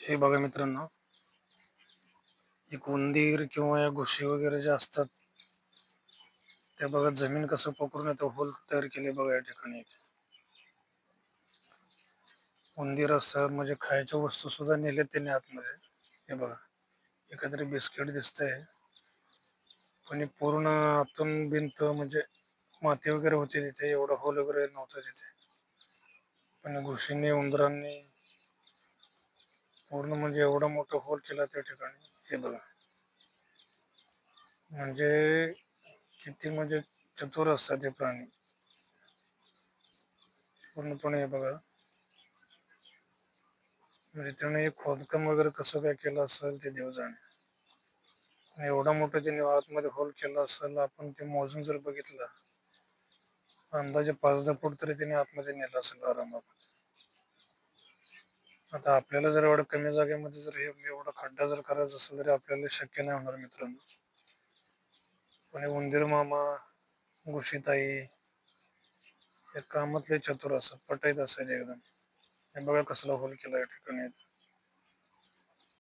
हे बघा मित्रांनो. एक उंदीर किंवा या घुशी वगैरे ज्या असतात त्या बघा जमीन कसं पकडून येतं होल तयार केले बघा या ठिकाणी उंदीर असं म्हणजे खायच्या वस्तू सुद्धा नेल्या त्याने आतमध्ये. हे बघा. एकत्र बिस्किट दिसतंय. पण पूर्ण आतून भिंत म्हणजे माती वगैरे होती तिथे एवढं होल वगैरे नव्हतं तिथे. पण घुशीने उंदरांनी पूर्ण म्हणजे एवढं मोठं होल केला त्या ठिकाणी हे बघा. म्हणजे किती म्हणजे चतुर असतात हे प्राणी. पूर्णपणे हे बघा. म्हणजे त्याने खोदकाम वगैरे कसं काय केलं असेल ते देव जाणे. एवढा मोठा त्याने आतमध्ये होल केला असेल आपण ते मोजून जर बघितलं अंदाजे पाच दहा फूट तरी त्याने आतमध्ये नेलं असेल आरामात. आता आपल्याला जर एवढं कमी जागेमध्ये जर हे एवढा खड्डा जर करायचा असेल तरी आपल्याला शक्य नाही होणार मित्रांनो. पण हे उंदीर मामा घुशीताई हे कामातले चतुर असतात पटाईत असायचे एकदम. हे बघा कसला होल केला या ठिकाणी.